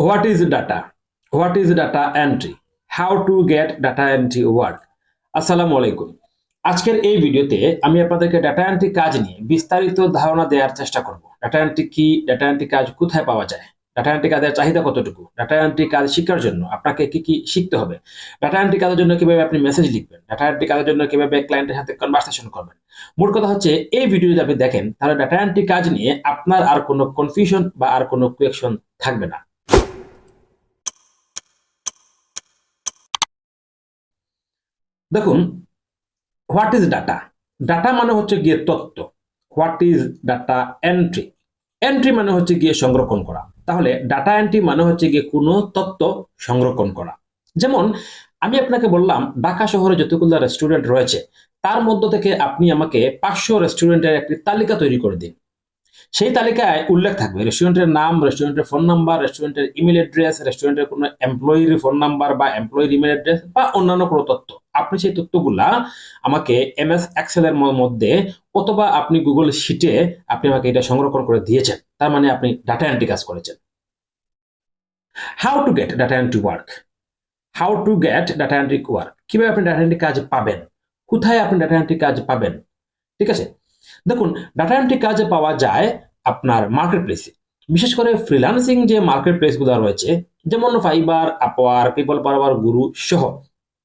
What is data? What is data entry? How to get data entry work? আসসালামু আলাইকুম আজকের এই ভিডিওতে আমি আপনাদেরকে ডাটা এন্ট্রি কাজ নিয়ে বিস্তারিত ধারণা দেওয়ার চেষ্টা করব। ডাটা এন্ট্রি কি? ডাটা এন্ট্রি কাজ কোথায় পাওয়া যায়? ডাটা এন্ট্রি কাজের চাহিদা কতটুকু? ডাটা এন্ট্রি কাজ শেখার জন্য আপনাকে কি কি শিখতে হবে? ডাটা এন্ট্রি কাজের জন্য কীভাবে আপনি মেসেজ লিখবেন? ডাটা এন্ট্রি কাজের জন্য কীভাবে ক্লায়েন্টের সাথে কনভারসেশন করবেন? মোট কথা হচ্ছে, এই ভিডিও যদি আপনি দেখেন, তাহলে ডাটা এন্ট্রি কাজ নিয়ে আপনার আর কোনো কনফিউশন বা আর কোনো কোয়েকশন থাকবে না। দেখুন হোয়াট ইজ ডাটা ডাটা মানে হচ্ছে গিয়ে তথ্য। What is data entry entry মানে হচ্ছে গিয়ে সংরক্ষণ করা। তাহলে ডাটা এন্ট্রি মানে হচ্ছে গিয়ে কোনো তথ্য সংরক্ষণ করা। যেমন আমি আপনাকে বললাম ঢাকা শহরে যতগুলো রেস্টুরেন্ট রয়েছে তার মধ্য থেকে আপনি আমাকে পাঁচশো রেস্টুরেন্টের একটি তালিকা তৈরি করে দিন। সেই তালিকায় উল্লেখ থাকবে রেস্টুরেন্টের নাম রেস্টুরেন্টের ফোন নাম্বার রেস্টুরেন্টের ইমেল অ্যাড্রেস রেস্টুরেন্টের কোনো এমপ্লয়ির ফোন নাম্বার বা এমপ্লয়ির ইমেল অ্যাড্রেস বা অন্যান্য কোনো তথ্য। আপনি সেই তথ্যগুলা আমাকে এম এস এক্সেল এর মধ্যে অথবা আপনি গুগল শিটে আপনি আমাকে এটা সংরক্ষণ করে দিয়েছেন, তার মানে আপনি ডাটা এন্ট্রি কাজ করেছেন। How to get data entry work how to get data entry work কীভাবে আপনি ডাটা এন্ট্রি কাজ পাবেন? কোথায় আপনি ডাটা এন্ট্রি কাজ পাবেন? ঠিক আছে? দেখুন ডাটা এন্ট্রি কাজে পাওয়া যায় আপনার মার্কেট প্লেসে বিশেষ করে ফ্রিল্যান্সিং যে মার্কেট প্লেসগুলো রয়েছে, যেমন ফাইবার আপওয়ার পিপল পাওয়ার গুরু সহ।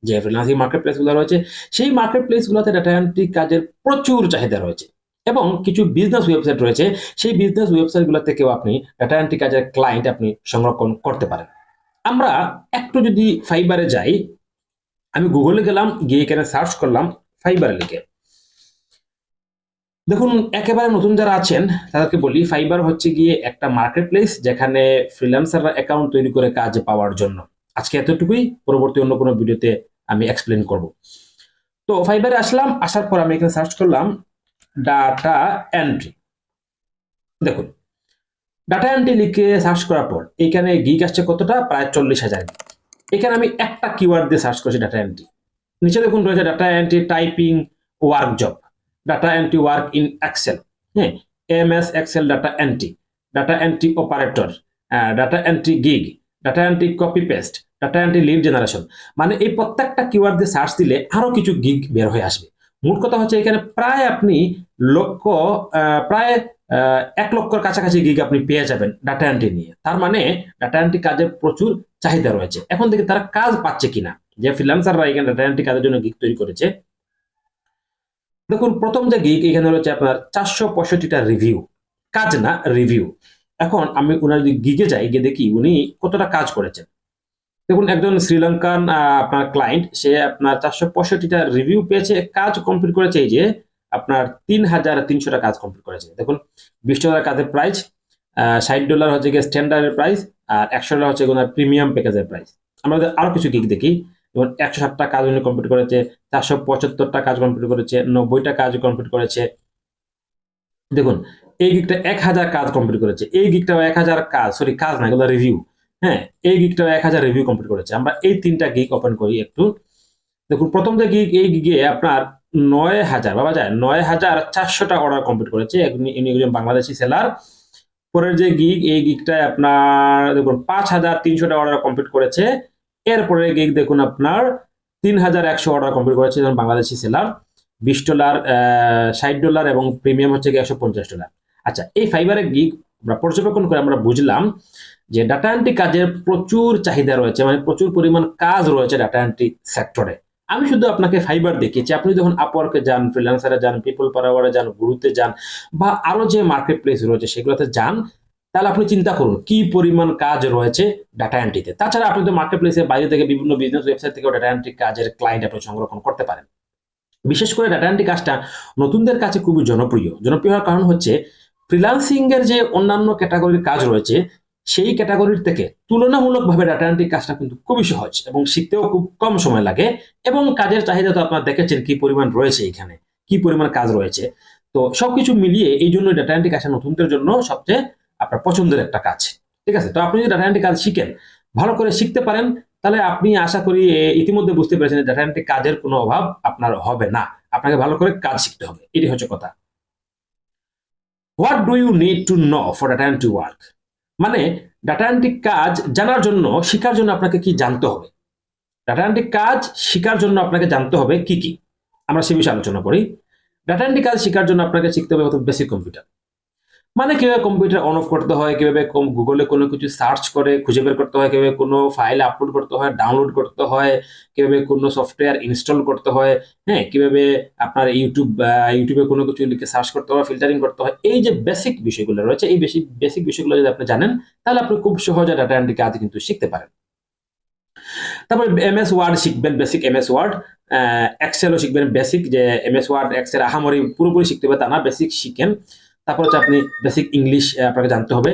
যে ফ্রিল্যান্সিং মার্কেট প্লেসগুলো রয়েছে, সেই মার্কেট প্লেসগুলোতে ডাটা এন্ট্রি কাজের প্রচুর চাহিদা রয়েছে। এবং কিছু বিজনেস ওয়েবসাইট রয়েছে, সেই বিজনেস ওয়েবসাইটগুলো থেকেও আপনি ডাটা এন্ট্রি কাজের ক্লায়েন্ট আপনি সংরক্ষণ করতে পারেন। আমরা একটু যদি ফাইবারে যাই, আমি গুগলে গেলাম, গিয়ে এখানে সার্চ করলাম ফাইবারে লিখে দেখুন, একেবারে নতুন যারা আছেন, তাদেরকে বলি ফাইবার হচ্ছে গিয়ে একটা মার্কেট প্লেস যেখানে ফ্রিল্যান্সাররা অ্যাকাউন্ট তৈরি করে কাজ পাওয়ার জন্য। আজকে এতটুকুই, পরবর্তী অন্য কোনো ভিডিওতে আমি এক্সপ্লেন করব। তো ফাইবারে আসলাম, আসার পর আমি এখানে সার্চ করলাম ডাটা এন্ট্রি দেখুন ডাটা এন্ট্রি লিখে সার্চ করার পর এখানে গিগ আসছে কতটা? প্রায় চল্লিশ হাজার এখানে আমি একটা কিওয়ার্ড দিয়ে সার্চ করছি ডাটা এন্ট্রি নিচে দেখুন রয়েছে data entry typing work job data entry work in Excel হ্যাঁ M S Excel data entry data entry operator data entry gig data entry copy paste data entry lead generation মানে এই প্রত্যেকটা keyword দিয়ে search দিলে আরও কিছু gig বের হয়ে আসবে। মোট কথা হচ্ছে এখানে প্রায় আপনি লক্ষ প্রায় এক লক্ষর কাছাকাছি গিগ আপনি পেয়ে যাবেন ডাটা এন্ট্রি নিয়ে। তার মানে ডাটা এন্ট্রি কাজের প্রচুর চাহিদা রয়েছে। এখন থেকে তারা কাজ পাচ্ছে কিনা। যে ফ্রিল্যান্সাররা এখানে ডাটা এন্ট্রি কাজের জন্য গিগ তৈরি করেছে। দেখুন, প্রথম যে গিগ এখানে রয়েছে আপনার চারশো পঁয়ষট্টিটা রিভিউ কাজ না রিভিউ এখন আমি ওনার যদি গিগে যাই, গিয়ে দেখি উনি কতটা কাজ করেছেন। দেখুন, একজন শ্রীলঙ্কান আপনার ক্লায়েন্ট সে আপনার চারশো পঁয়ষট্টিটা রিভিউ পেয়েছে, কাজ কমপ্লিট করেছে এই যে আপনার তিন হাজার তিনশোটা কাজ কমপ্লিট করেছে। দেখুন, বিশ ডলার কাজের প্রাইস ষাট ডলার হচ্ছে গিয়ে স্ট্যান্ডার্ডের প্রাইস আর একশো ডলার হচ্ছে ওনার প্রিমিয়াম প্যাকেজের প্রাইস আমরা আরও কিছু গিগ দেখি। যেমন একশো ষাটটা কাজ উনি কমপ্লিট করেছে, চারশো পঁচাত্তরটা কাজ কমপ্লিট করেছে, নব্বইটা কাজ কমপ্লিট করেছে। দেখুন, এই গিকটা এক হাজার কাজ কমপ্লিট করেছে। এই গিকটাও এক হাজার কাজ সরি কাজ না, এগুলো রিভিউ হ্যাঁ এই গিকটাও এক হাজার রিভিউ কমপ্লিট করেছে। আমরা এই তিনটা গিক ওপেন করি একটু। দেখুন, প্রথম যে গিগ এই গিগে আপনার নয় হাজার বাবা যায়, নয় হাজার চারশোটা অর্ডার কমপ্লিট করেছে একজন বাংলাদেশি সেলার পরের যে গিগ এই গিগটায় আপনার, দেখুন, পাঁচ হাজার তিনশোটা অর্ডার কমপ্লিট করেছে। এরপরে গিগ দেখুন আপনার, তিন হাজার একশো অর্ডার কমপ্লিট করেছে যেমন বাংলাদেশি সেলার বিশ ডলার ষাট ডলার এবং প্রিমিয়াম হচ্ছে একশো পঞ্চাশ ডলার আচ্ছা এই ফাইবারের গিগ আমরা পর্যবেক্ষণ করে আমরা বুঝলাম যে ডাটা এন্ট্রি কাজের প্রচুর চাহিদা রয়েছে মানে প্রচুর পরিমাণ কাজ রয়েছে ডাটা এন্ট্রি সেক্টরে আমি শুধু আপনাকে ফাইবার দেখিয়েছি, আপনি যখন আপওয়ার্কে যান ফ্রিল্যান্সারে যান পিপল পাওয়ারে যান গুরুতে যান, বা আরও যে মার্কেট প্লেস রয়েছে সেগুলোতে যান, তাহলে আপনি চিন্তা করুন কি পরিমাণ কাজ রয়েছে ডাটা এন্ট্রিতে তাছাড়া আপনি তো মার্কেট প্লেসের বাইরে থেকে বিভিন্ন বিজনেস ওয়েবসাইট থেকে ডাটা এন্ট্রি কাজের ক্লায়েন্ট আপনি সংরক্ষণ করতে পারেন। বিশেষ করে ডাটা এন্ট্রি কাজটা নতুনদের কাছে খুবই জনপ্রিয়। জনপ্রিয় হওয়ার কারণ হচ্ছে ফ্রিলান্সিং এর যে অন্যান্য ক্যাটাগরির কাজ রয়েছে, সেই ক্যাটাগরির থেকে তুলনামূলকভাবে ডাটা এন্ট্রি কাজটা কিন্তু খুবই সহজ এবং শিখতেও খুব কম সময় লাগে এবং কাজের চাহিদা তো আপনারা দেখেছেন কি পরিমাণ রয়েছে এখানে, কি পরিমাণ কাজ রয়েছে। তো সবকিছু মিলিয়ে এই জন্য ডাটা এন্ট্রি কাজটা নতুনদের জন্য সবচেয়ে আপনার পছন্দের একটা কাজ। ঠিক আছে? তো আপনি যদি ডাটা এন্ট্রি কাজ শিখেন, ভালো করে শিখতে পারেন, তাহলে আপনি আশা করি ইতিমধ্যে বুঝতে পেরেছেন ডাটা এন্ট্রি কাজের কোনো অভাব আপনার হবে না। আপনাকে ভালো করে কাজ শিখতে হবে। এটি হচ্ছে কথা। What do you need to know for data entry work মানে ডাটা এন্ট্রি কাজ জানার জন্য, শেখার জন্য আপনাকে কি জানতে হবে? ডাটা এন্ট্রি কাজ শেখার জন্য আপনাকে জানতে হবে কি কি? আমরা সে বিষয়ে আলোচনা করি। ডাটা এন্ট্রি কাজ শেখার জন্য আপনাকে শিখতে হবে বেসিক কম্পিউটার মানে কীভাবে কম্পিউটার অন অফ করতে হয়, কীভাবে গুগলে কোনো কিছু সার্চ করে, খুঁজে বের করতে হয়, কীভাবে কোনো ফাইল আপলোড করতে হয় ডাউনলোড করতে হয়, কীভাবে কোনো সফটওয়্যার ইনস্টল করতে হয় হ্যাঁ কীভাবে আপনার ইউটিউব ইউটিউবে কোনো কিছু লিখে সার্চ করতে হয় ফিল্টারিং করতে হয়, এই যে বেসিক বিষয়গুলো রয়েছে, এই বেসিক বেসিক বিষয়গুলো যদি আপনি জানেন, তাহলে আপনি খুব সহজে ডাটা এন্ট্রি কাজ কিন্তু শিখতে পারেন। তারপরে এম এস ওয়ার্ড শিখবেন বেসিক এম এস ওয়ার্ড এক্সেলও শিখবেন বেসিক যে এম এস ওয়ার্ড এক্সেল আহামরি পুরোপুরি শিখতে হবে তা না বেসিক শিখেন। তারপর হচ্ছে আপনি বেসিক ইংলিশ আপনাকে জানতে হবে।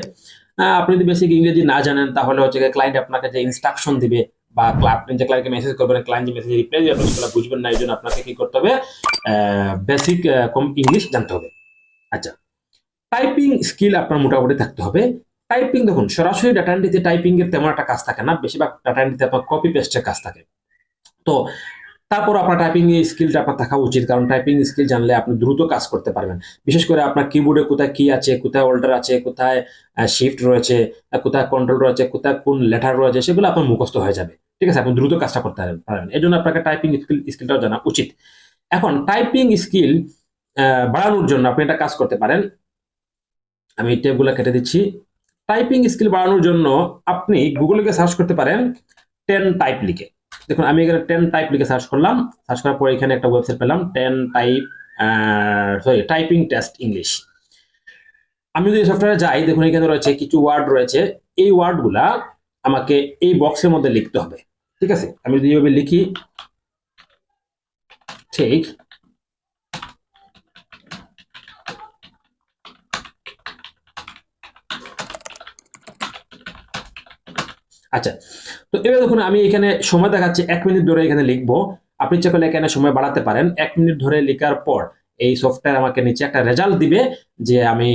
আপনি যদি বেসিক ইংরেজি না জানেন, তাহলে হচ্ছে ক্লায়েন্ট আপনাকে যে ইনস্ট্রাকশন দিবে বা আপনি যে ক্লায়েন্টকে মেসেজ করবেন ক্লায়েন্ট যে মেসেজ রিপ্লাই দিবে, আপনি সেগুলো বুঝবেন না, এই জন্য আপনাকে কি করতে হবে বেসিক কম ইংলিশ জানতে হবে। আচ্ছা টাইপিং স্কিল আপনার মোটামুটি থাকতে হবে। টাইপিং দেখুন, সরাসরি ডাটা এন্ট্রিতে টাইপিং এর তেমন একটা কাজ থাকে না, বেশিরভাগ ডাটা এন্ট্রিতে আপনার কপি পেস্টের কাজ থাকে। তো তারপর আপনার টাইপিং স্কিলটা আপনার থাকা উচিত, কারণ টাইপিং স্কিল জানলে আপনি দ্রুত কাজ করতে পারবেন। বিশেষ করে আপনার কিবোর্ডে কোথায় কি আছে, কোথায় অল্টার আছে, কোথায় শিফট রয়েছে কোথায় কন্ট্রোল রয়েছে, কোথায় কোন লেটার রয়েছে, সেগুলো আপনার মুখস্থ হয়ে যাবে। ঠিক আছে? আপনি দ্রুত কাজটা করতে পারবেন এই জন্য আপনাকে টাইপিং স্কিল স্কিলটাও জানা উচিত। এখন টাইপিং স্কিল বাড়ানোর জন্য আপনি একটা কাজ করতে পারেন। আমি টেপগুলো কেটে দিচ্ছি। টাইপিং স্কিল বাড়ানোর জন্য আপনি গুগলে গিয়ে সার্চ করতে পারেন টেন টাইপ লিখে। দেখুন, আমি এখানে টেন টাইপ লিখে সার্চ করলাম। সার্চ করার পরে এখানে একটা ওয়েবসাইট পেলাম ten type sorry typing test English আমি যদি সফটওয়্যারে যাই, দেখুন, এখানে রয়েছে কিছু ওয়ার্ড রয়েছে। এই ওয়ার্ডগুলা আমাকে এই বক্সের মধ্যে লিখতে হবে। ঠিক আছে? আমি যদি এইভাবে লিখি, ঠিক আচ্ছা তো এবার দেখুন আমি এখানে সময় দেখাচ্ছি, এক মিনিট ধরে এখানে লিখব। আপনি ইচ্ছা করলে এখানে সময় বাড়াতে পারেন। এক মিনিট ধরে লেখার পর এই সফটওয়্যার আমাকে নিচে একটা রেজাল্ট দিবে যে আমি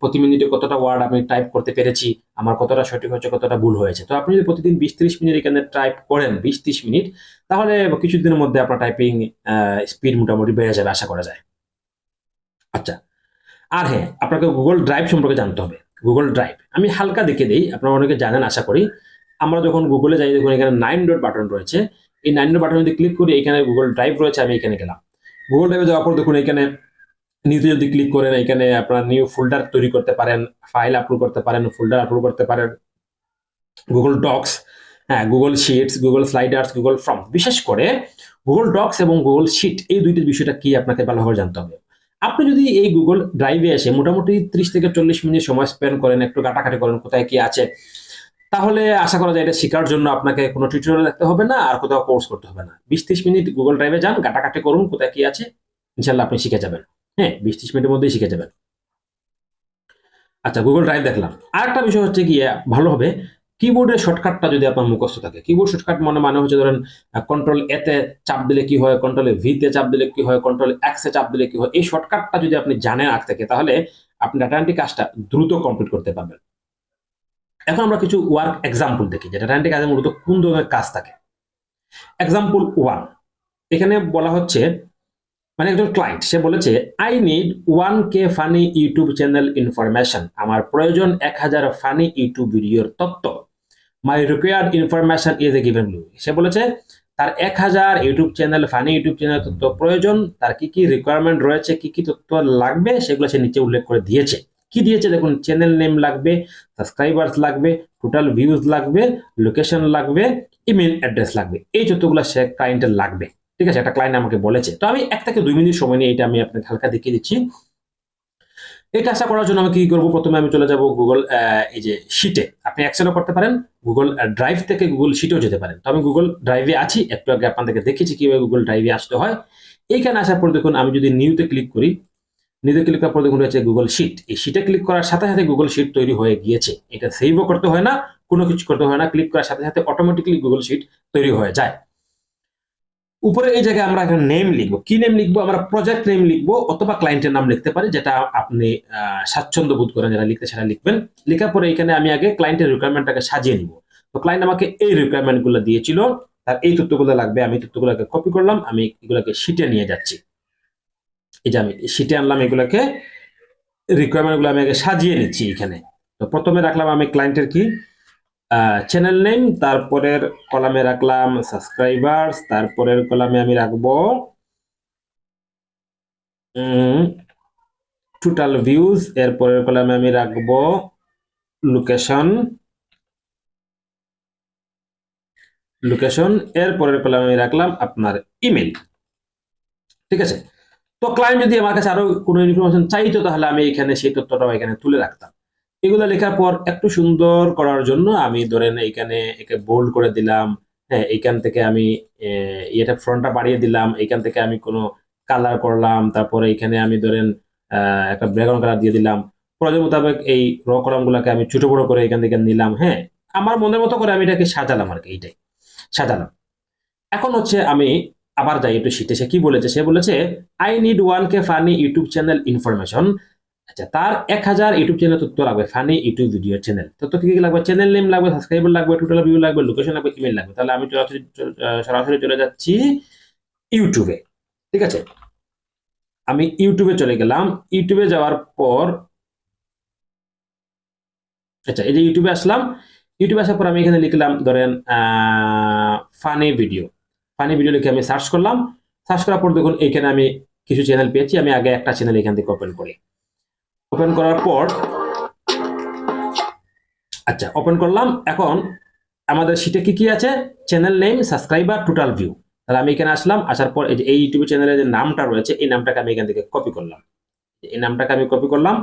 প্রতি মিনিটে কতটা ওয়ার্ড আমি টাইপ করতে পেরেছি, আমার কতটা সঠিক হয়েছে, কতটা ভুল হয়েছে। তো আপনি যদি প্রতিদিন বিশ ত্রিশ মিনিট এখানে টাইপ করেন, বিশ ত্রিশ মিনিট, তাহলে কিছুদিনের মধ্যে আপনার টাইপিং স্পিড মোটামুটি বেড়ে যাবে, আশা করা যায়। আচ্ছা আর হ্যাঁ আপনাকে গুগল ড্রাইভ সম্পর্কে জানতে হবে। গুগল ড্রাইভ আমি হালকা দেখে দিই, আপনারা অনেকে জানেন, আশা করি। আমরা যখন গুগলে যাই, দেখুন এখানে নাইন ডট বাটন রয়েছে। এই নাইন ডট বাটন যদি ক্লিক করি, এখানে গুগল ড্রাইভ রয়েছে, আমি এখানে গেলাম। গুগল ড্রাইভে যাওয়ার পর দেখুন এখানে নিউতে যদি ক্লিক করেন, এখানে আপনার নিউ ফোল্ডার তৈরি করতে পারেন ফাইল আপলোড করতে পারেন ফোল্ডার আপলোড করতে পারেন। গুগল ডক্স হ্যাঁ Google Sheets Google sliders Google form বিশেষ করে গুগল ডক্স এবং গুগল শিট এই দুইটির বিষয়টা কি আপনাকে ভালোভাবে জানতে হবে। আপনি যদি এই গুগল ড্রাইভে এসে মোটামুটি ত্রিশ থেকে চল্লিশ মিনিট সময় স্পেন্ড করেন, একটু কাটাকাটি করেন, কোথায় কি আছে তাহলে আশা করা যায় এটা শেখার জন্য আপনাকে কোনো টিউটোরিয়াল দেখতে হবে না, আর কোথাও কোর্স করতে হবে না। বিশ ত্রিশ মিনিট গুগল ড্রাইভে যান কাটাকাটি করুন, কোথায় কি আছে ইনশাল্লাহ আপনি শিখে যাবেন। হ্যাঁ বিশ ত্রিশ মিনিটের মধ্যেই শিখে যাবেন। আচ্ছা গুগল ড্রাইভ দেখলাম। আরেকটা বিষয় হচ্ছে গিয়ে, ভালো হবে কিবোর্ডের শর্টকাটটা যদি আপনার মুখস্থ থাকে। কিবোর্ড শর্টকাট মনে মানে হচ্ছে ধরেন কন্ট্রোল এতে চাপ দিলে কি হয় কন্ট্রোল ভিতে চাপ দিলে কি হয় কন্ট্রোল এক্সে চাপ দিলে কি হয়, এই শর্টকাটটা যদি আপনি জানেন আগ থেকে, তাহলে আপনি ডাটা এন্ট্রি কাজটা দ্রুত কমপ্লিট করতে পারবেন। এখন আমরা কিছু ওয়ার্ক এক্সাম্পল দেখি যে ডাটা কাজে মূলত কোন ধরনের কাজ থাকে। এক্সাম্পল ওয়ান এখানে বলা হচ্ছে মানে একজন ক্লায়েন্ট সে বলেছে I need one K funny YouTube channel information আমার প্রয়োজন এক হাজার ফানি ইউটিউব ভিডিওর তথ্য। My required information is a given below সে বলেছে, তার এক হাজার YouTube channel funny YouTube channel তথ্য প্রয়োজন। তার কি কি রিকোয়ারমেন্ট রয়েছে, কি কি তথ্য লাগবে, সেগুলো সে নিচে উল্লেখ করে দিয়েছে। কি দিয়েছে দেখুন চ্যানেল নেম লাগবে সাবস্ক্রাইবার্স লাগবে টোটাল ভিউজ লাগবে লোকেশন লাগবে ইমেল অ্যাড্রেস লাগবে, এই তথ্যগুলো সে ক্লায়েন্টের লাগবে, ঠিক আছে? একটা ক্লায়েন্ট আমাকে বলেছে। তো আমি এক থেকে দুই মিনিট সময় নিয়ে এটা আমি আপনাকে হালকা দেখিয়ে দিচ্ছি। এই কাজটা করার জন্য আমি কি করব? প্রথমে আমি চলে যাব গুগল এই যে শিটে আপনি এক্সেলও করতে পারেন গুগল ড্রাইভ থেকে গুগল শিটেও যেতে পারেন। তো আমি গুগল ড্রাইভে আছি। একটু আগে আপনাদেরকে দেখেছি কীভাবে গুগল ড্রাইভে আসতে হয়। এইখানে আসার পর দেখুন, আমি যদি নিউতে ক্লিক করি নিউতে ক্লিক করার পর দেখুন রয়েছে গুগল শিট এই শিটে ক্লিক করার সাথে সাথে গুগল শিট তৈরি হয়ে গিয়েছে। এটা সেভও করতে হয় না, কোনো কিছু করতে হয় না ক্লিক করার সাথে সাথে অটোমেটিকলি গুগল শিট তৈরি হয়ে যায়। উপরে এই জায়গায় আমরা একটা নেম লিখব। কি নেম লিখব? আমরা প্রজেক্ট নেম লিখব অথবা ক্লায়েন্টের নাম লিখতে পারি, যেটা আপনি স্বাচ্ছন্দ্য বোধ করেন যেটা লিখতে সেটা লিখবেন। লেখার পরে এখানে আমি আগে ক্লায়েন্টের রিকোয়ারমেন্টটাকে সাজিয়ে নিব। তো ক্লায়েন্ট আমাকে এই রিকোয়ারমেন্টগুলো দিয়েছিল, তার এই তথ্যগুলো লাগবে, আমি তথ্যগুলোকে কপি করলাম, আমি এগুলোকে শিটে নিয়ে যাচ্ছি। এই যে আমি শিটে আনলাম এগুলোকে রিকোয়ারমেন্টগুলো আমি আগে সাজিয়ে নিচ্ছি এখানে। তো প্রথমে রাখলাম আমি ক্লায়েন্টের কি? চ্যানেল নেম তারপরের কলামে রাখলাম সাবস্ক্রাইবার্স তারপরের কলামে আমি রাখব টোটাল ভিউজ এরপরের কলামে আমি রাখব লোকেশন লোকেশন এরপরের কলামে আমি রাখলাম আপনার ইমেল ঠিক আছে? তো ক্লায়েন্ট যদি আমার কাছে আরও কোনো ইনফরমেশন চাইতো, তাহলে আমি এখানে সেই তথ্যটাও এখানে তুলে রাখতাম। এগুলো লেখার পর একটু সুন্দর করার জন্য আমি ধরেন এখানে একে বোল্ড করে দিলাম হ্যাঁ এইখান থেকে আমি ইয়েটা ফ্রন্টটা বাড়িয়ে দিলাম, এইখান থেকে আমি কোনো কালার করলাম, তারপরে এখানে আমি ধরেন একটা ব্যাকগ্রাউন্ড কালার দিয়ে দিলাম। প্রয়োজন মোতাবেক এই র কলাম গুলাকে আমি ছোট বড় করে এখান থেকে নিলাম হ্যাঁ। আমার মনের মতো করে আমি এটাকে সাজালাম আর কি, এইটাই। সাজালাম। এখন হচ্ছে আমি আবার যাই একটু শীতে সে কি বলেছে? সে বলেছে I need one K funny YouTube channel information আচ্ছা তার এক হাজার ইউটিউব চ্যানেল তথ্য লাগবে ফানি ইউটিউব ভিডিও চ্যানেল তথ্য কি কি লাগবে? চ্যানেল নেম লাগবে সাবস্ক্রাইবার লাগবে টোটাল ভিউ লাগবে লোকেশন লাগবে ইমেল লাগবে। তাহলে আমি সরাসরি চলে যাচ্ছি ইউটিউবে ঠিক আছে? আমি ইউটিউবে চলে গেলাম। ইউটিউবে যাওয়ার পর আচ্ছা এই যে ইউটিউবে আসলাম। ইউটিউবে আসার পর আমি এখানে লিখলাম, ধরেন ফানি ভিডিও ফানি ভিডিও লিখে আমি সার্চ করলাম। সার্চ করার পর দেখুন এখানে আমি কিছু চ্যানেল পেয়েছি। আমি আগে একটা চ্যানেল এখান থেকে ওপেন করি। ওপেন করার পর আচ্ছা ওপেন করলাম। এখন আমাদের সিটে কি কি আছে? Channel name subscriber total view তাহলে আমি এখানে আসলাম, আসার পর এই যে এই ইউটিউব চ্যানেলের যে নামটা রয়েছে, এই নামটাকে আমি এখান থেকে কপি করলাম। এই নামটাকে আমি কপি করলাম।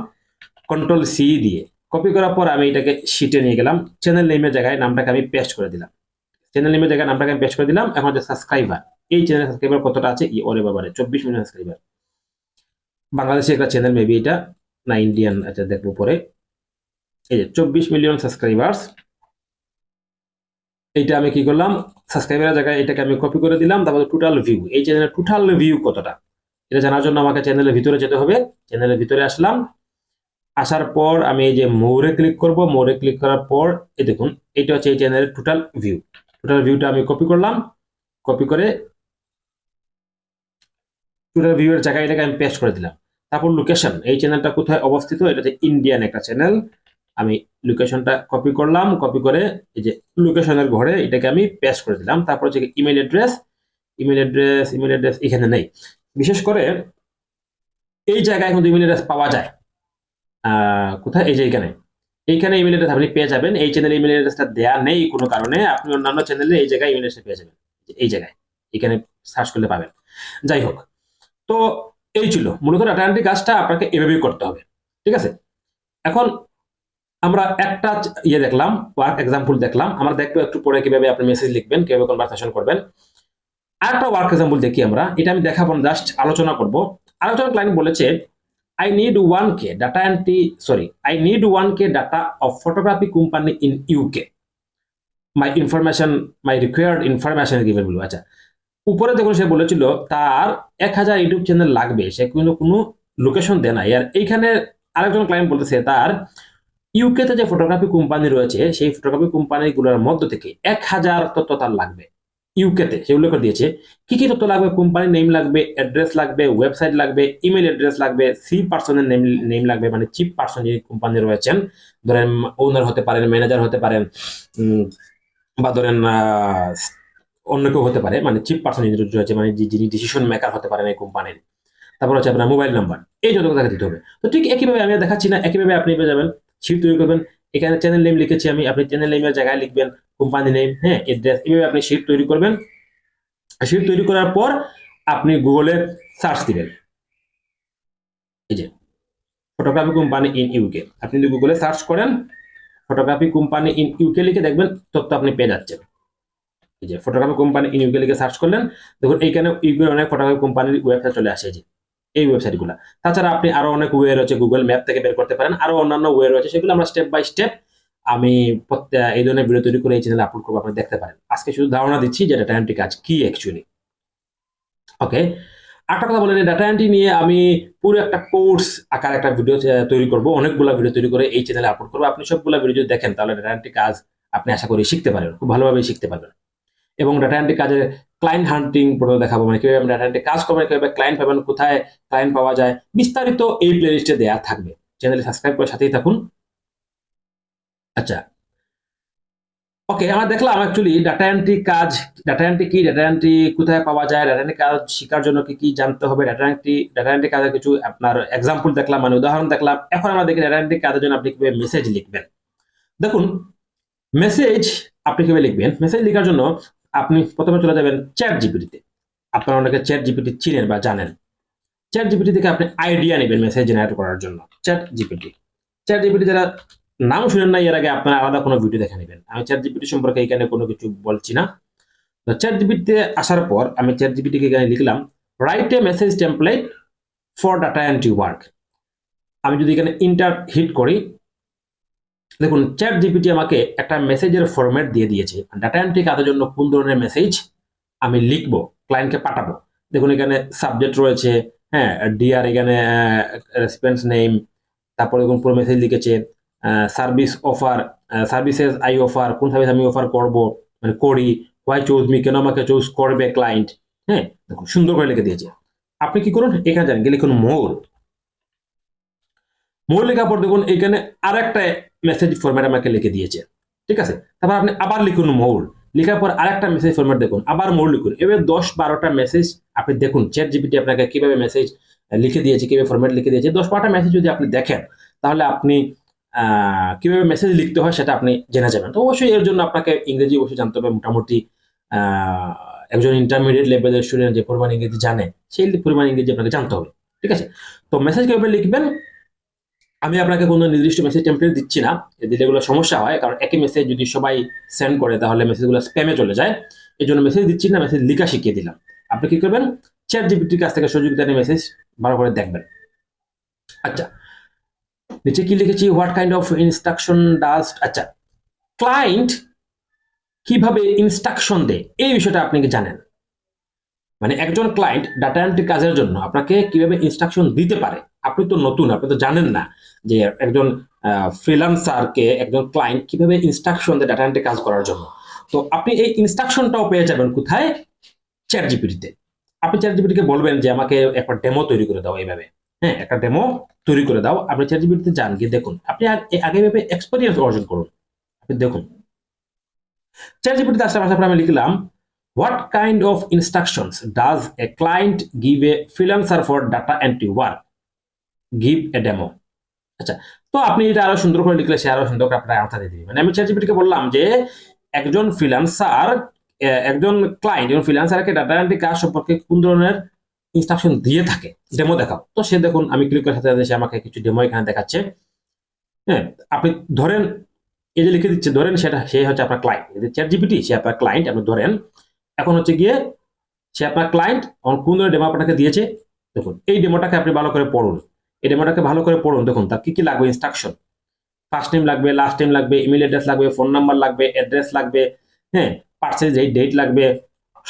কন্ট্রোল সি দিয়ে। কপি করার পর আমি এটাকে শিটে নিয়ে গেলাম। চ্যানেল নেমের জায়গায় নামটাকে আমি পেস্ট করে দিলাম। চ্যানেল নেমের জায়গায় নামটাকে আমি পেস্ট করে দিলাম। এখন যে সাবস্ক্রাইবার এই চ্যানেল সাবস্ক্রাইবার কতটা আছে? ই ওরে বাবারে চব্বিশ মিলিয়ন সাবস্ক্রাইবার বাংলাদেশে একটা চ্যানেল মেবি এটা, না ইন্ডিয়ান আচ্ছা দেখব পরে। এই যে, চব্বিশ মিলিয়ন সাবস্ক্রাইবার্স এইটা আমি কি করলাম? সাবস্ক্রাইবারের জায়গায় এটাকে আমি কপি করে দিলাম। তারপরে টোটাল ভিউ এই চ্যানেলের টোটাল ভিউ কতটা? এটা জানার জন্য আমাকে চ্যানেলের ভিতরে যেতে হবে। চ্যানেলের ভিতরে আসলাম। আসার পর আমি এই যে মোরে ক্লিক করব। মোরে ক্লিক করার পর, এই দেখুন এটা হচ্ছে এই চ্যানেলের টোটাল ভিউ টোটাল ভিউটা আমি কপি করলাম। কপি করে টোটাল ভিউ এর জায়গায় এটাকে আমি পেস্ট করে দিলাম। তারপর লোকেশন এই চ্যানেলটা কোথায় অবস্থিত? এটা হচ্ছে ইন্ডিয়ান একটা চ্যানেল আমি লোকেশনটা কপি করলাম কপি করে এই যে লোকেশনের ঘরে এটাকে আমি পেস্ট করে দিলাম। তারপর হচ্ছে email address email address email address এখানে নেই। বিশেষ করে এই জায়গায় কিন্তু ইমেল অ্যাড্রেস পাওয়া যায়। কোথায়? এই যে এখানে। এইখানে ইমেল অ্যাড্রেস আপনি পেয়ে যাবেন। এই চ্যানেলে ইমেল অ্যাড্রেসটা দেয়া নেই কোনো কারণে। আপনি অন্যান্য চ্যানেলে এই জায়গায় ইমেল অ্যাড্রেস পেয়ে যাবেন। এই জায়গায়। এখানে সার্চ করলে পাবেন। যাই হোক। তো এই ছিল। মূলত ডাটা এন্ট্রি কাজটা আপনাকে এভাবেই করতে হবে। ঠিক আছে? এখন আমরা একটা ইয়ে দেখলাম ওয়ার্ক এক্সাম্পল দেখলাম। আমরা দেখব একটু পরে কীভাবে আপনি মেসেজ লিখবেন, কীভাবে কনভারসেশন করবেন। আরেকটা ওয়ার্ক এক্সাম্পল দেখি আমরা। এটা আমি দেখাবো জাস্ট আলোচনা করব। আরেকজন ক্লায়েন্ট বলেছে one K data entry sorry I need one K data of photography company in UK my information my required information given বলব আচ্ছা। উপরে দেখুন, সে বলেছিল, তার এক হাজার ইউটিউব চ্যানেল লাগবে, সে কিন্তু কোনো লোকেশন দেয় না। আর এইখানে আরেকজন ক্লায়েন্ট বলতেছে, তার ইউকেতে যে ফটোগ্রাফি কোম্পানি রয়েছে, সেই ফটোগ্রাফি কোম্পানিগুলোর মধ্য থেকে এক হাজার তথ্য তার লাগবে। ইউকেতে সে উল্লেখ করে দিয়েছে, কি কি তথ্য লাগবে কোম্পানির নেম লাগবে অ্যাড্রেস লাগবে ওয়েবসাইট লাগবে ইমেল অ্যাড্রেস লাগবে সি পার্সনের নেম নেম লাগবে মানে চিফ পার্সন যে কোম্পানি রয়েছেন, ধরেন ওনার হতে পারেন ম্যানেজার হতে পারেন বা ধরেন অন্য কেউ হতে পারে মানে চিফ পার্সন যিনি রয়েছে মানে যিনি ডিসিশন মেকার হতে পারেন এই কোম্পানির তারপর হচ্ছে আপনার মোবাইল নাম্বার এই যত কথা দিতে হবে। তো ঠিক একইভাবে আমি দেখাচ্ছি না, একইভাবে আপনি যাবেন শিট তৈরি করবেন এখানে চ্যানেল নেম লিখেছি আমি, আপনি চ্যানেল নেমের জায়গায় লিখবেন কোম্পানি নেম হ্যাঁ এড্রেস এইভাবে আপনি শিট তৈরি করবেন। শিট তৈরি করার পর আপনি গুগলে সার্চ দিবেন। এই যে ফটোগ্রাফি কোম্পানি ইন ইউকে আপনি যদি গুগলে সার্চ করেন ফটোগ্রাফি কোম্পানি ইন ইউকে লিখে দেখবেন, তথ্য আপনি পেয়ে যাচ্ছেন। এই যে ফটোগ্রাফি কোম্পানি ইন ইউকে লিখে সার্চ করলেন, দেখুন, এইখানে ইউকের অনেক ফটোগ্রাফি কোম্পানির ওয়েবসাইট চলে আসে যে। এই ওয়েবসাইটগুলো তাছাড়া আপনি আরও অনেক ওয়ে রয়েছে গুগল ম্যাপ থেকে বের করতে পারেন, আরও অন্যান্য ওয়ে রয়েছে, সেগুলো আমরা স্টেপ বাই স্টেপ আমি এই ধরনের ভিডিও তৈরি করে এই চ্যানেলে আপলোড করব আপনি দেখতে পারেন। আজকে শুধু ধারণা দিচ্ছি যে ডাটা এন্ট্রি কাজ কি অ্যাকচুয়ালি ওকে একটা কথা বলেন ডাটা এন্ট্রি নিয়ে আমি পুরো একটা কোর্স আকার একটা ভিডিও তৈরি করব, অনেকগুলো ভিডিও তৈরি করে এই চ্যানেলে আপলোড করব। আপনি সবগুলো ভিডিও যদি দেখেন, তাহলে ডাটা এন্ট্রি কাজ আপনি আশা করি শিখতে পারবেন, খুব ভালোভাবে শিখতে পারবেন। এবং ডাটা এন্ট্রি কাজের ক্লায়েন্ট হান্টিং পর্যন্ত দেখাবো মানে কীভাবে ডাটা এন্ট্রি কাজ করবেন কীভাবে ক্লায়েন্ট পাবেন কোথায় ক্লায়েন্ট পাওয়া যায়, বিস্তারিত এই প্লেলিস্টে দেওয়া থাকবে। চ্যানেলে সাবস্ক্রাইব করে সাথেই থাকুন। আচ্ছা। ওকে আমরা দেখলাম অ্যাকচুয়ালি ডাটা এন্ট্রি কাজ ডাটা এন্ট্রি কি ডাটা এন্ট্রি কোথায় পাওয়া যায় ডাটা এন্ট্রি কাজ শেখার জন্য কি কি জানতে হবে ডাটা এন্ট্রি ডাটা এন্ট্রি কাজের কিছু আপনার এক্সাম্পল দেখলাম মানে উদাহরণ দেখলাম। এখন আমরা দেখি ডাটা এন্ট্রি কাজের জন্য আপনি কীভাবে মেসেজ লিখবেন। দেখুন মেসেজ আপনি কীভাবে লিখবেন? মেসেজ লেখার জন্য আপনি প্রথমে চলে যাবেন চ্যাট জিপিটিতে আপনারা অনেকে চ্যাট জিপিটি চিনেন বা জানেন। চ্যাট জিপিটি থেকে আপনি আইডিয়া নেবেন মেসেজ জেনারেট করার জন্য। চ্যাট জিপিটি চ্যাট জিপিটি যারা নাম শুনেন না এর আগে আপনারা আলাদা কোনো ভিডিও দেখে নেবেন। আমি চ্যাট জিপিটি সম্পর্কে এখানে কোনো কিছু বলছি না। তো চ্যাট জিপিটিতে আসার পর আমি চ্যাট জিপিটিকে এখানে লিখলাম write a message template for data entry work আমি যদি এখানে ইন্টার হিট করি দেখুন চ্যাট জিপিটি আমাকে একটা মেসেজের ফরম্যাট দিয়ে দিয়েছে। ডাটা এন্ট্রি কাজের জন্য, কোন ধরনের মেসেজ আমি লিখব ক্লায়েন্টকে পাঠাবো। দেখুন, এখানে সাবজেক্ট রয়েছে হ্যাঁ ডিআর এখানে রেসপেন্স নেম তারপরে দেখুন, পুরো মেসেজ লিখেছে service offer services I offer কোন সার্ভিস আমি অফার করব মানে করি হোয়াই চুজ মি কেন আমাকে চুজ করবে ক্লায়েন্ট হ্যাঁ দেখুন, সুন্দর করে লিখে দিয়েছে। আপনি কি করুন, এখানে যান, গিয়ে লিখুন, মোর। মোর লেখার পর দেখুন এখানে আর একটা মেসেজ ফরম্যাট আমাকে লিখে দিয়েছে। ঠিক আছে? তারপর আপনি আবার লিখুন মোর লেখার পর আরেকটা মেসেজ ফরম্যাট দেখুন, আবার মোর লিখুন। এবার দশ বারোটা মেসেজ আপনি দেখুন চ্যাট জিপিটি আপনাকে কীভাবে মেসেজ লিখে দিয়েছে, কীভাবে ফরম্যাট লিখে দিয়েছে। দশ বারোটা মেসেজ যদি আপনি দেখেন, তাহলে আপনি কীভাবে মেসেজ লিখতে হয় সেটা আপনি জেনে যাবেন। তো অবশ্যই এর জন্য আপনাকে ইংরেজি অবশ্যই জানতে হবে। মোটামুটি একজন ইন্টারমিডিয়েট লেভেলের স্টুডেন্ট যে পরিমাণ ইংরেজি জানে, সেই পরিমাণ ইংরেজি আপনাকে জানতে হবে। ঠিক আছে? তো মেসেজ কীভাবে লিখবেন? আমি আপনাকে কোনো নির্দিষ্ট মেসেজ টেমপ্লেট দিচ্ছি না। দিলে এগুলো সমস্যা হয়, কারণ একই মেসেজ যদি সবাই সেন্ড করে, তাহলে মেসেজগুলো স্প্যামে চলে যায়। এই জন্য মেসেজ দিচ্ছি না মেসেজ লিখা শিখিয়ে দিলাম। আপনি কি করবেন? চ্যাট জিপিটির কাছ থেকে সুযোগ নিয়ে মেসেজ ভালো করে দেখবেন। আচ্ছা নিচে কি লিখেছি? What kind of instruction does আচ্ছা ক্লায়েন্ট কীভাবে ইনস্ট্রাকশন দেয়? এই বিষয়টা আপনি কি জানেন? মানে একজন ক্লায়েন্ট ডাটা এন্ট্রি কাজের জন্য আপনাকে কীভাবে ইনস্ট্রাকশন দিতে পারে? আপনি তো নতুন, আপনি তো জানেন না যে একজন ফ্রিলান্সারকে একজন ক্লায়েন্ট কীভাবে ইনস্ট্রাকশন দেয় ডাটা এন্ট্রি কাজ করার জন্য। তো আপনি এই ইনস্ট্রাকশনটাও পেয়ে যাবেন কোথায়? চ্যাট জিপিটিতে আপনি চ্যাট জিপিটিকে বলবেন যে আমাকে একটা ডেমো তৈরি করে দাও এইভাবে। হ্যাঁ একটা ডেমো তৈরি করে দাও। আপনি চ্যাট জিপিটিতে যান, গিয়ে দেখুন। আপনি আগে- ভাবে এক্সপিরিয়েন্স অর্জন করুন। আপনি দেখুন। চ্যাট জিপিটিতে আসার আসার আমি লিখলাম what kind of instructions does a client give a freelancer for data entry work give a demo আচ্ছা তো আপনি এটা আরও সুন্দর করে লিখলে, সে আরও সুন্দর করে আপনার আনসার দিয়ে দিবে। মানে আমি চ্যাট জিপিটিকে বললাম যে, একজন ফ্রিল্যান্সার একজন ক্লায়েন্ট এবং ফ্রিল্যান্সারকে ডাটা এন্ট্রি কাজ সম্পর্কে কোন ধরনের ইনস্ট্রাকশন দিয়ে থাকে ডেমো দেখাও। তো সে দেখুন, আমি ক্লিক করার সাথে সে আমাকে কিছু ডেমো এখানে দেখাচ্ছে। হ্যাঁ আপনি ধরেন, এই যে লিখে দিচ্ছে, ধরেন সেটা, সে হচ্ছে আপনার ক্লায়েন্ট চ্যাট জিপিটি সে আপনার ক্লায়েন্ট আপনি ধরেন, এখন হচ্ছে গিয়ে সে আপনার ক্লায়েন্ট কোন ধরনের ডেমো আপনাকে দিয়েছে? দেখুন, এই ডেমোটাকে আপনি ভালো করে পড়ুন। এই ডেমোটাকে ভালো করে পড়ুন। দেখুন তার কি কি লাগবে? ইনস্ট্রাকশন ফার্স্ট নেম লাগবে লাস্ট নেম লাগবে ইমেল অ্যাড্রেস লাগবে ফোন নাম্বার লাগবে অ্যাড্রেস লাগবে হ্যাঁ পার্সেজ এই ডেট লাগবে,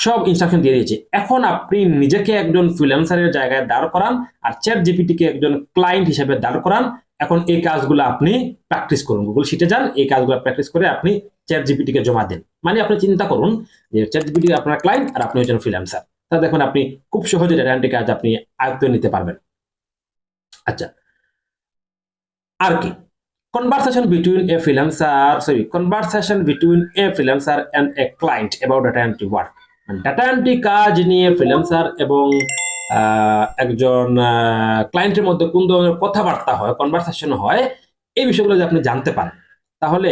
সব ইনস্ট্রাকশন দিয়ে দিয়েছে। এখন আপনি নিজেকে একজন ফ্রিল্যান্সারের জায়গায় দাঁড় করান আর চ্যাট জিপিটিকে একজন ক্লায়েন্ট হিসেবে দাঁড় করান। এখন এই কাজগুলো আপনি প্র্যাকটিস করুন। গুগল শিটে যান, এই কাজগুলো প্র্যাকটিস করে আপনি চ্যাট জিপিটিকে জমা দেন। মানে আপনি চিন্তা করুন যে চ্যাট জিপিটি আপনার ক্লায়েন্ট আর আপনি হচ্ছেন ফ্রিল্যান্সার তাহলে দেখুন, আপনি খুব সহজে ডেটা এন্ট্রি কাজ আপনি আয়ত্ত নিতে পারবেন। আচ্ছা। আর কি? Conversation between a freelancer, sorry, conversation between a freelancer and a client about data entry work. Data entry কাজ নিয়ে ফ্রিল্যান্সার এবং একজন ক্লায়েন্টের মধ্যে কোন ধরনের কথাবার্তা হয় কনভারসেশন হয়, এই বিষয়গুলো যদি আপনি জানতে পারেন, তাহলে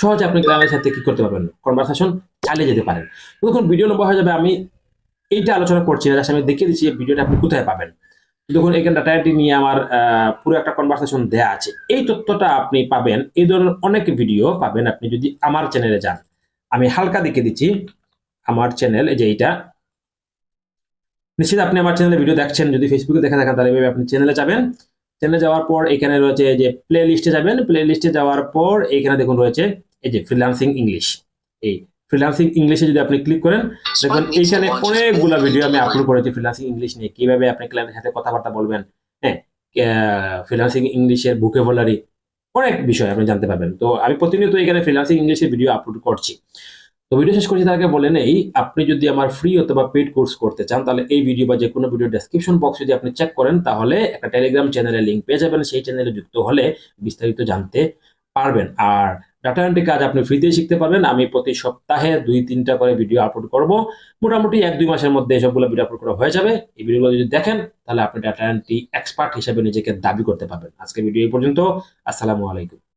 সহজে আপনি ক্লায়েন্টের সাথে কি করতে পারবেন? কনভারসেশন চালিয়ে যেতে পারেন। দেখুন ভিডিও নম্বর হয়ে যাবে, আমি এইটা আলোচনা করছি আমি দেখিয়ে দিচ্ছি ভিডিওটা আপনি কোথায় পাবেন। দেখুন এখানে ডাটা এন্ট্রি নিয়ে আমার পুরো একটা কনভারসেশন দেয়া আছে, এই তথ্যটা আপনি পাবেন, এই ধরনের অনেক ভিডিও পাবেন আপনি যদি আমার চ্যানেলে যান। আমি হালকা দেখিয়ে দিচ্ছি, আমার চ্যানেল যে এইটা। নিশ্চিত আপনি আমার চ্যানেলে ভিডিও দেখছেন, যদি ফেসবুকে দেখা থাকেন, তাহলে আপনি চ্যানেলে যাবেন। চ্যানেলে যাওয়ার পর এখানে রয়েছে যে প্লে লিস্টে যাবেন প্লে লিস্টে যাওয়ার পর এখানে দেখুন রয়েছে এই যে ফ্রিলান্সিং ইংলিশ এই ফ্রিল্যান্সিং ইংলিশে যদি আপনি ক্লিক করেন দেখুন এইখানে অনেকগুলো ভিডিও আমি আপলোড করেছি ফ্রিল্যান্সিং ইংলিশ নিয়ে। কীভাবে আপনি ক্লায়েন্টের সাথে কথাবার্তা বলবেন হ্যাঁ? ফ্রিল্যান্সিং ইংলিশের ভোকেবুলারি অনেক বিষয় আপনি জানতে পারবেন। তো আমি প্রতিনিয়ত এখানে ফ্রিল্যান্সিং ইংলিশের ভিডিও আপলোড করছি। তো ভিডিও শেষ করছি আগে বলে নেই আপনি যদি আমার ফ্রি অথবা পেড কোর্স করতে চান তাহলে এই ভিডিও বা যে কোনো ভিডিও ডেসক্রিপশন বক্স যদি আপনি চেক করেন তাহলে একটা টেলিগ্রাম চ্যানেলের লিঙ্ক পেয়ে যাবেন। সেই চ্যানেলে যুক্ত হলে বিস্তারিত জানতে পারবেন। আর ডাটা এন্ট্রি কাজ আপনি ফ্রিতেই শিখতে পারবেন। আমি প্রতি সপ্তাহে দুই, তিনটা করে ভিডিও আপলোড করব। মোটামুটি এক, দুই মাসের মধ্যে সবগুলো ভিডিও আপলোড করা হয়ে যাবে। এই ভিডিওগুলো যদি দেখেন, তাহলে আপনি ডাটা এন্ট্রি এক্সপার্ট হিসেবে নিজেকে দাবি করতে পারবেন। আজকে ভিডিও এই পর্যন্ত। আসসালামু আলাইকুম।